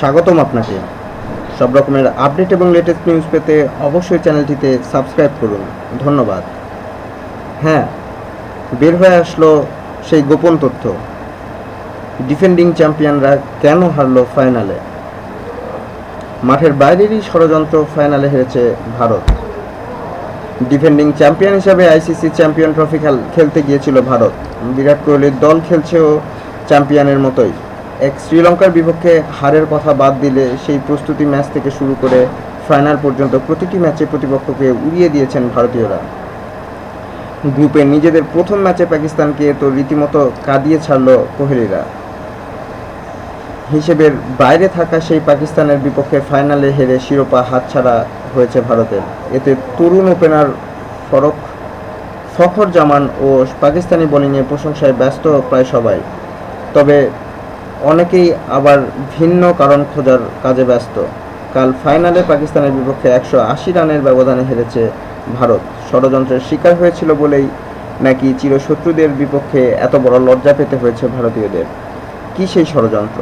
স্বাগতম আপনাকে। সব রকমের আপডেট এবং লেটেস্ট নিউজ পেতে অবশ্যই চ্যানেলটিতে সাবস্ক্রাইব করুন। ধন্যবাদ। হ্যাঁ বের হয়ে আসলো সেই গোপন তথ্য। ডিফেন্ডিং চ্যাম্পিয়নরা কেন হারলো ফাইনালে মাঠের বাইরেরই ষড়যন্ত্র ফাইনালে হেরেছে ভারত। ডিফেন্ডিং চ্যাম্পিয়ন হিসাবে আইসিসি চ্যাম্পিয়ন ট্রফি খেল- খেলতে গিয়েছিল ভারত। বিরাট কোহলির দল খেলছেও চ্যাম্পিয়নের মতোই। এক শ্রীলঙ্কার বিপক্ষে হারের কথা বাদ দিলে সেই প্রস্তুতি ম্যাচ থেকে শুরু করে ফাইনাল পর্যন্ত প্রতিটি ম্যাচে প্রতিপক্ষকে উড়িয়ে দিয়েছেন ভারতীয়রা। গ্রুপে নিজেদের প্রথম ম্যাচে পাকিস্তানকে তো রীতিমতো কাঁদিয়ে ছাড়ল কোহলিরা। হিসেবের বাইরে থাকা সেই পাকিস্তানের বিপক্ষে ফাইনালে হেরে শিরোপা হাতছাড়া হয়েছে ভারতের। এতে তরুণ ওপেনার ফরক ফখর জামান ও পাকিস্তানি বোলিংয়ে প্রশংসায় ব্যস্ত প্রায় সবাই। তবে অনেকেই আবার ভিন্ন কারণ খোঁজার কাজে ব্যস্ত। কাল ফাইনালে পাকিস্তানের বিপক্ষে একশো আশি রানের ব্যবধানে হেরেছে ভারত। ষড়যন্ত্রের শিকার হয়েছিল বলেই নাকি চিরশত্রুদের বিপক্ষে এত বড় লজ্জা পেতে হয়েছে ভারতীয়দের। কি সেই ষড়যন্ত্র?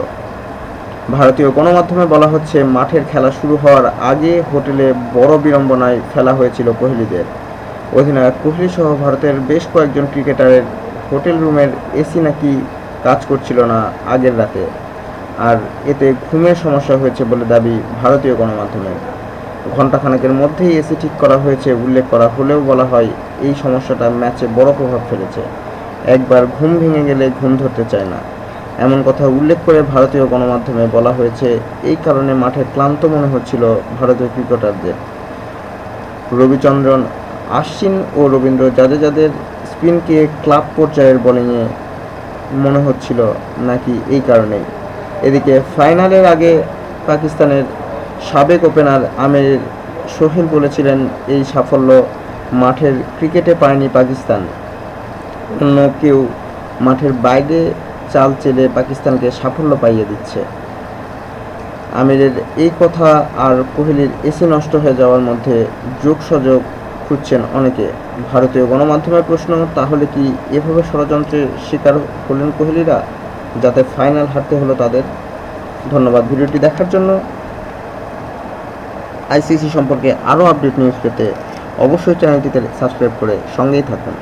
ভারতীয় গণমাধ্যমে বলা হচ্ছে, মাঠের খেলা শুরু হওয়ার আগে হোটেলে বড় বিড়ম্বনায় ফেলা হয়েছিল কোহলিদের। অধিনায়ক কোহলি সহ ভারতের বেশ কয়েকজন ক্রিকেটারের হোটেল রুমের এসি নাকি কাজ করছিল না আগের রাতে। আর এতে ঘুমের সমস্যা হয়েছে বলে দাবি ভারতীয় গণমাধ্যমে। ঘণ্টাখানেকের মধ্যেই এসি ঠিক করা হয়েছে উল্লেখ করা হলেও বলা হয় এই সমস্যাটা ম্যাচে বড় প্রভাব ফেলেছে। একবার ঘুম ভেঙে গেলে ঘুম ধরতে চায় না। এমন কথা উল্লেখ করে ভারতীয় গণমাধ্যমে বলা হয়েছে, এই কারণে মাঠে ক্লান্ত মনে হচ্ছিল ভারতীয় ক্রিকেটারদের। রবিচন্দ্রন, আশ্বিন ও রবীন্দ্র জাদেজাদের স্পিনকে ক্লাব পর্যায়ের বোলিংয়ে মনে হচ্ছিল নাকি এই কারণেই। এদিকে ফাইনালের আগে পাকিস্তানের সাবেক ওপেনার আমির সোহেল বলেছিলেন, এই সাফল্য মাঠের ক্রিকেটে পায়নি পাকিস্তান। অন্য কেউ মাঠের বাইরে চাল চেলে পাকিস্তানকে সাফল্য পাইয়ে দিচ্ছে। আমিরের এই কথা আর কোহলির এসি নষ্ট হয়ে যাওয়ার মধ্যে যোগসযোগ খুঁজছেন অনেকে। ভারতীয় গণমাধ্যমের প্রশ্ন, তাহলে কি এভাবে ষড়যন্ত্রের শিকার হলেন কোহলিরা, যাতে ফাইনাল হারতে হলো তাদের? ধন্যবাদ ভিডিওটি দেখার জন্য। আইসিসি সম্পর্কে আরও আপডেট নিউজ পেতে অবশ্যই চ্যানেলটিতে সাবস্ক্রাইব করে সঙ্গেই থাকুন